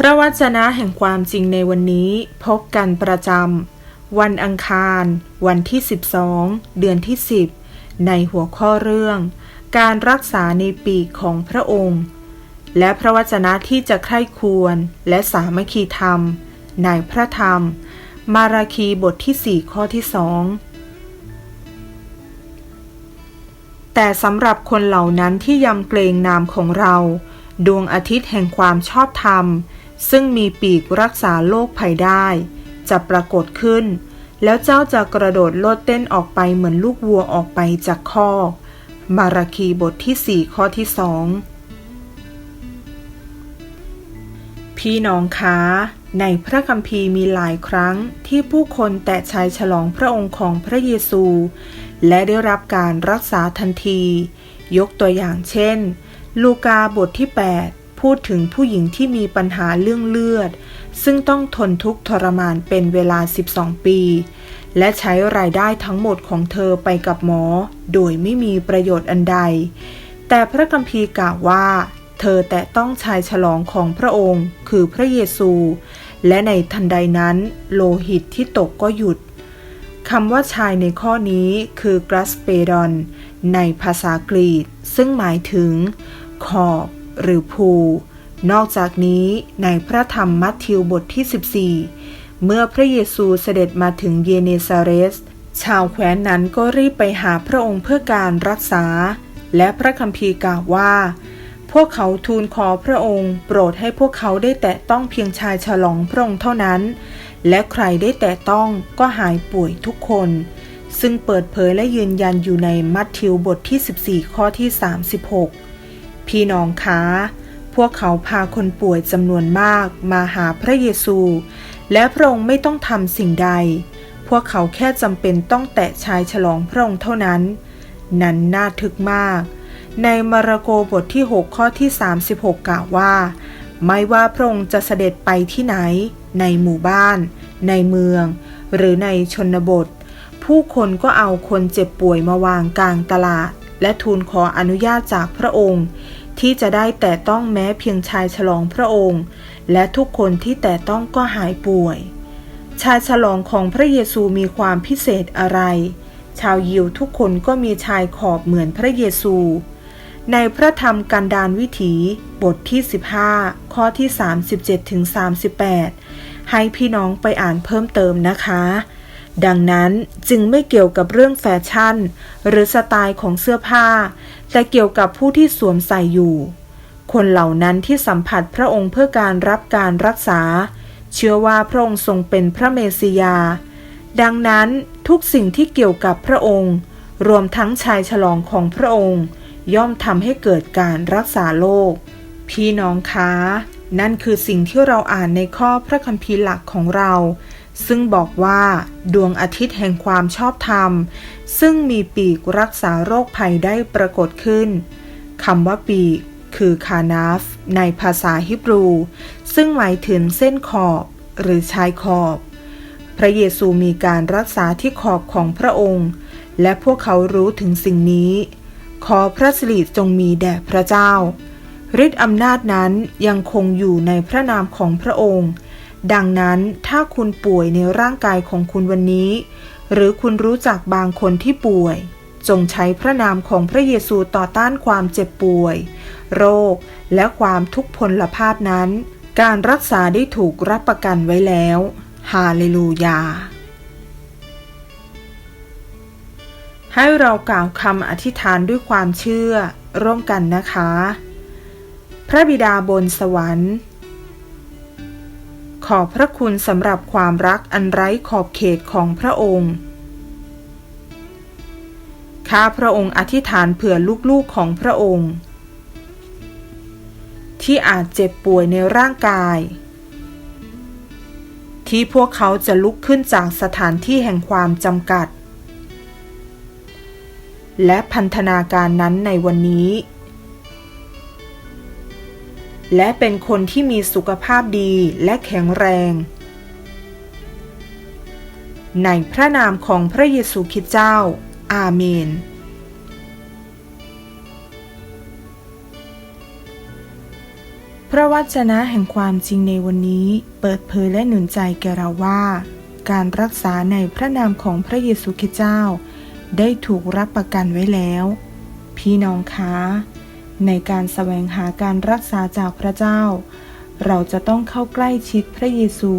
พระวจนะแห่งความจริงในวันนี้พบกันประจำวันอังคาร วันที่ 12 เดือนที่ 10 ในหัวข้อเรื่อง การรักษาในปีกของพระองค์ และพระวจนะที่จะใคร่ควรและสามัคคีธรรม ในพระธรรม มาราคีบทที่ 4 ข้อที่2แต่สำหรับคนเหล่านั้นที่ยำเกรงนามของเรา ดวงอาทิตย์แห่งความชอบธรรม ซึ่งมีปีกรักษาโรคภัยได้ จะปรากฏขึ้น แล้วเจ้าจะกระโดดโลดเต้นออกไปเหมือนลูกวัวออกไปจากคอกมาราคีบทที่4ข้อที่สองพี่น้องคะในพระคัมภีร์มีหลายครั้งที่ผู้คนแตะชายฉลองพระองค์ของพระเยซู และได้รับการรักษาทันที ยกตัวอย่างเช่น ลูกาบทที่ 8 พูดถึงผู้หญิงที่มีปัญหาเรื่องเลือด ซึ่งต้องทนทุกข์ทรมานเป็นเวลา 12 ปี และใช้รายได้ทั้งหมดของเธอไปกับหมอ โดยไม่มีประโยชน์อันใด แต่พระคัมภีร์กล่าวว่า เธอแตะต้องชายฉลองของพระองค์ คือพระเยซู และในทันใดนั้นโลหิตที่ตกก็หยุดคำว่าชายในข้อนี้คือกรัสเปดอนในภาษากรีก ซึ่งหมายถึงขอบ หรือภู นอกจากนี้ในพระธรรมมัทธิวบทที่ 14 เมื่อพระเยซูเสด็จมาถึงเยเนซาเรส ชาวแคว้นนั้นก็รีบไปหาพระองค์เพื่อการรักษา และพระคัมภีร์กล่าวว่า พวกเขาทูลขอพระองค์ โปรดให้พวกเขาได้แตะต้องเพียงชายฉลองพระองค์เท่านั้น และใครได้แตะต้องก็หายป่วยทุกคนซึ่งเปิดเผยและยืนยันอยู่ในมัทธิวบทที่ 14 ข้อที่ 36 พี่น้องคะพวกเขาพาคนป่วยจำนวนมากมาหาพระเยซู และพระองค์ไม่ต้องทำสิ่งใด พวกเขาแค่จำเป็นต้องแตะชายฉลองพระองค์เท่านั้น นั้นน่าทึกมาก ในมาระโกบทที่ 6 ข้อที่ 36 กล่าวว่า ไม่ว่าพระองค์จะเสด็จไปที่ไหน ในหมู่บ้าน ในเมือง หรือในชนบท ผู้คนก็เอาคนเจ็บป่วยมาวางกลางตลาด และทูลขออนุญาตจากพระองค์ ที่จะได้แต่ต้องแม้เพียงชายฉลองพระองค์ และทุกคนที่แต่ต้องก็หายป่วย ชายฉลองของพระเยซูมีความพิเศษอะไร ชาวยิวทุกคนก็มีชายขอบเหมือนพระเยซู ในพระธรรมกันดารวิถี บทที่ 15 ข้อที่ 37ถึง38 ให้พี่น้องไปอ่านเพิ่มเติมนะคะ ดังนั้นจึงไม่เกี่ยวกับเรื่องแฟชั่น หรือสไตล์ของเสื้อผ้า แต่เกี่ยวกับผู้ที่สวมใส่อยู่ คนเหล่านั้นที่สัมผัสพระองค์เพื่อการรับการรักษา เชื่อว่าพระองค์ทรงเป็นพระเมสสิยา ดังนั้นทุกสิ่งที่เกี่ยวกับพระองค์ รวมทั้งชายฉลองของพระองค์ ย่อมทำให้เกิดการรักษาโรคพี่น้องคะ นั่นคือสิ่งที่เราอ่านในข้อพระคัมภีร์หลักของเรา ซึ่งบอกว่า ดวงอาทิตย์แห่งความชอบธรรม ซึ่งมีปีกรักษาโรคภัยได้ปรากฏขึ้นคำว่าปีกคือคานาฟ ในภาษาฮิบรู ซึ่งหมายถึงเส้นขอบ หรือชายขอบ พระเยซูมีการรักษาที่ขอบของพระองค์ และพวกเขารู้ถึงสิ่งนี้ ขอพระสิริจงมีแด่พระเจ้าฤทธิอำนาจนั้นยังคงอยู่ในพระนามของพระองค์ ดังนั้นถ้าคุณป่วยในร่างกายของคุณวันนี้ หรือคุณรู้จักบางคนที่ป่วย จงใช้พระนามของพระเยซูต่อต้านความเจ็บป่วย โรคและความทุกพลภาพนั้น การรักษาได้ถูกรับประกันไว้แล้วฮาเลลูยา ให้เรากล่าวคำอธิษฐานด้วยความเชื่อร่วมกันนะคะ พระบิดาบนสวรรค์ ขอบพระคุณสำหรับความรักอันไร้ขอบเขตของพระองค์ข้าพระองค์อธิษฐานเผื่อลูกๆของพระองค์ ที่อาจเจ็บป่วยในร่างกาย ที่พวกเขาจะลุกขึ้นจากสถานที่แห่งความจำกัด และพันธนาการนั้นในวันนี้ และเป็นคนที่มีสุขภาพดีและแข็งแรง ในพระนามของพระเยซูคริสต์เจ้า อาเมน พระวจนะแห่งความจริงในวันนี้เปิดเผยและหนุนใจแก่เราว่า การรักษาในพระนามของพระเยซูคริสต์เจ้า ได้ถูกรับประกันไว้แล้ว พี่น้องคะ ในการแสวงหาการรักษาจากพระเจ้า เราจะต้องเข้าใกล้ชิดพระเยซู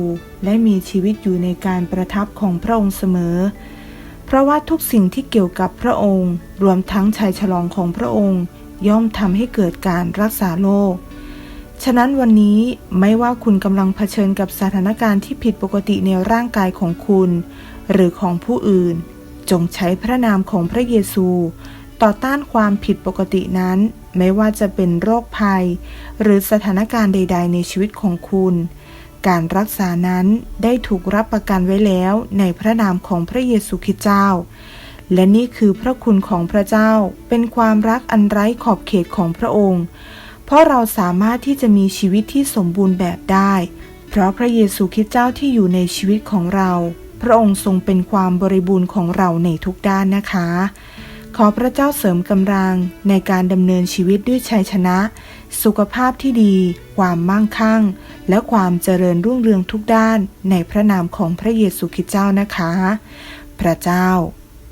และมีชีวิตอยู่ในการประทับของพระองค์เสมอ เพราะว่าทุกสิ่งที่เกี่ยวกับพระองค์ รวมทั้งชัยฉลองของพระองค์ ย่อมทำให้เกิดการรักษาโรคฉะนั้นวันนี้ไม่ว่าคุณกำลังเผชิญกับสถานการณ์ที่ผิดปกติในร่างกายของคุณ หรือของผู้อื่น จงใช้พระนามของพระเยซู ต่อต้านความผิดปกตินั้น ไม่ว่าจะเป็นโรคภัย หรือสถานการณ์ใด ๆ ในชีวิตของคุณ การรักษานั้นได้ถูกรับประกันไว้แล้วในพระนามของพระเยซูคริสต์เจ้า และนี่คือพระคุณของพระเจ้าเป็นความรักอันไร้ขอบเขตของพระองค์ เพราะเราสามารถที่จะมีชีวิตที่สมบูรณ์แบบได้ เพราะพระเยซูคริสต์เจ้าที่อยู่ในชีวิตของเรา พระองค์ทรงเป็นความบริบูรณ์ของเราในทุกด้านนะคะ ขอพระเจ้าเสริมกำลังในการดำเนินชีวิตด้วยชัยชนะ สุขภาพที่ดี ความมั่งคั่ง และความเจริญรุ่งเรืองทุกด้านในพระนามของพระเยซูคริสต์เจ้านะคะ พระเจ้า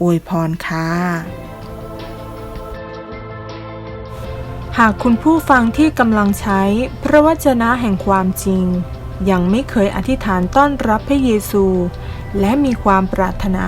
อวยพรค่ะ หากคุณผู้ฟังที่กำลังใช้ พระวจนะแห่งความจริง ยังไม่เคยอธิษฐานต้อนรับพระเยซู และมีความปรารถนา